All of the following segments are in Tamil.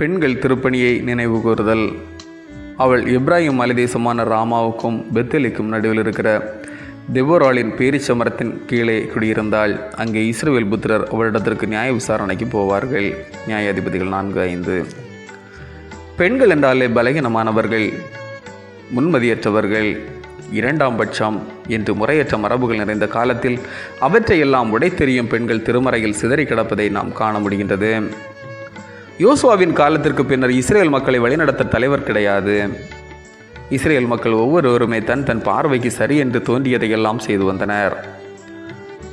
பெண்கள் திருப்பணியை நினைவு கூறுதல். அவள் இப்ராஹிம் மலைதேசமான ராமாவுக்கும் பெத்தலிக்கும் நடுவில் இருக்கிற தெபோராளின் பேரிச்ச மரத்தின் கீழே குடியிருந்தாள். அங்கே இஸ்ரேல் புத்திரர் அவளிடத்திற்கு நியாய விசாரணைக்கு போவார்கள். நியாயாதிபதிகள் நான்கு ஐந்து. பெண்கள் என்றாலே பலகீனமானவர்கள் முன்மதியற்றவர்கள் இரண்டாம் பட்சம் என்று முறையற்ற மரபுகள் நிறைந்த காலத்தில் அவற்றையெல்லாம் உடைத்தெறியும் பெண்கள் திருமறையில் சிதறி கிடப்பதை நாம் காண முடிகின்றது. யோசுவாவின் காலத்திற்கு பின்னர் இஸ்ரேல் மக்களை வழிநடத்த தலைவர் கிடையாது. இஸ்ரேல் மக்கள் ஒவ்வொருவருமே தன் தன் பார்வைக்கு சரி என்று தோன்றியதையெல்லாம் செய்து வந்தனர்.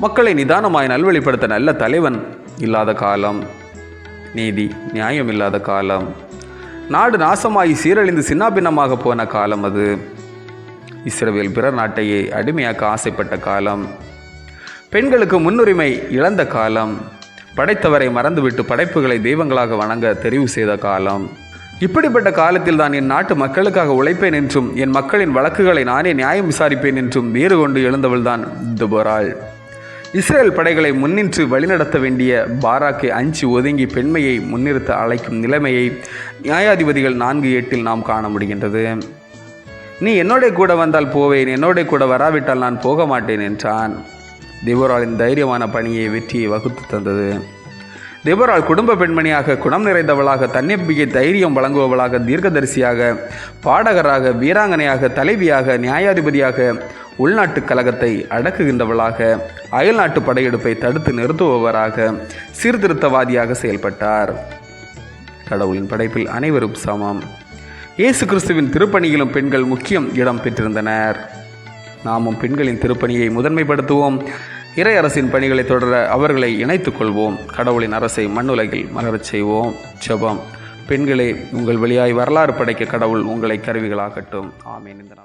மக்களை நிதானமாய் நல்வழிப்படுத்த நல்ல தலைவன் இல்லாத காலம் நீதி நியாயம் இல்லாத காலம் நாடு நாசமாய் சீரழிந்து சின்னாபின்னமாக போன காலம் அது. இஸ்ரேல் பிறர் நாட்டையே அடிமையாக்க ஆசைப்பட்ட காலம். பெண்களுக்கு முன்னுரிமை இழந்த காலம். படைத்தவரை மறந்துவிட்டு படைப்புகளை தெய்வங்களாக வணங்க தெரிவு செய்த காலம். இப்படிப்பட்ட காலத்தில் தான் என் நாட்டு மக்களுக்காக உழைப்பேன் என்றும் என் மக்களின் வழக்குகளை நானே நியாயம் விசாரிப்பேன் என்றும் வேறு கொண்டு எழுந்தவள்தான் துபராள் இஸ்ரேல் படைகளை முன்னின்று வழிநடத்த வேண்டிய பாராக்கை அஞ்சு ஒதுங்கி பெண்மையை முன்னிறுத்த அழைக்கும் நிலைமையை நியாயாதிபதிகள் நான்கு எட்டில் நாம் காண முடிகின்றது. நீ என்னோட கூட வந்தால் போவேன் என்னோட கூட வராவிட்டால் நான் போக மாட்டேன் என்றான். தேவராளின் தைரியமான பணியை வெற்றியை வகுத்து தந்தது. தேவராள் குடும்ப பெண்மணியாக குணம் நிறைந்தவளாக தன்னம்பிக்கை தைரியம் வழங்குபவளாக தீர்க்கதரிசியாக பாடகராக வீராங்கனையாக தலைவியாக நியாயாதிபதியாக உள்நாட்டு கழகத்தை அடக்குகின்றவளாக அயல்நாட்டு படையெடுப்பை தடுத்து நிறுத்துபவராக சீர்திருத்தவாதியாக செயல்பட்டார். கடவுளின் படைப்பில் அனைவரும் சமம். இயேசு கிறிஸ்துவின் திருப்பணியிலும் பெண்கள் முக்கியம் இடம் பெற்றிருந்தனர். நாமும் பெண்களின் திருப்பணியை முதன்மைப்படுத்துவோம். இறை அரசின் பணிகளை தொடர அவர்களை இணைத்துக் கொள்வோம். கடவுளின் அரசை மண்ணுலகில் மலரச் செய்வோம். ஜெபம். பெண்களே உங்கள் வழியாய் வரலாறு படைக்க கடவுள் உங்களை கருவிகளாகட்டும். ஆமேன். இந்த